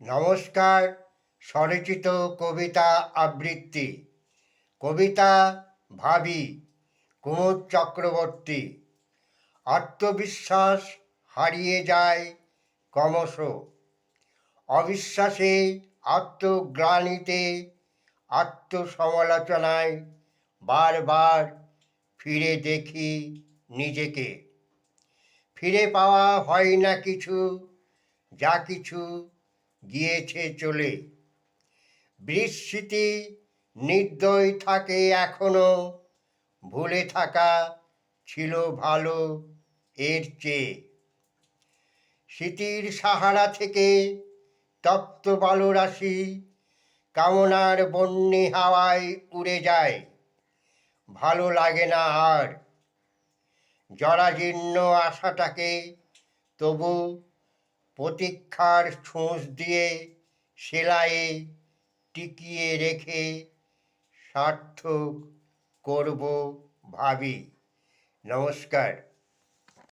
নমস্কার, স্বরচিত কবিতা আবৃত্তি। কবিতা ভাবি, কুমুদ চক্রবর্তী। আত্মবিশ্বাস হারিয়ে যায় ক্রমশ। অবিশ্বাসে আত্মগ্লানিতে, আত্মসমালোচনায় বারবার ফিরে দেখি নিজেকে। ফিরে পাওয়া হয় না কিছু, যা কিছু গিয়েছে চলে। বিস্মৃতি নির্দয় থাকে এখনও, ভুলে থাকা ছিল ভালো এর চেয়ে। স্মৃতির সাহারা থেকে তপ্ত বালুরাশি কামনার বন্যি হাওয়ায় উড়ে যায়। ভালো লাগে না আর। জরাজীর্ণ আশাটাকে তবু প্রতীক্ষার ছোঁচ দিয়ে সেলাইয়ে টিকিয়ে রেখে সার্থক করব ভাবি। নমস্কার।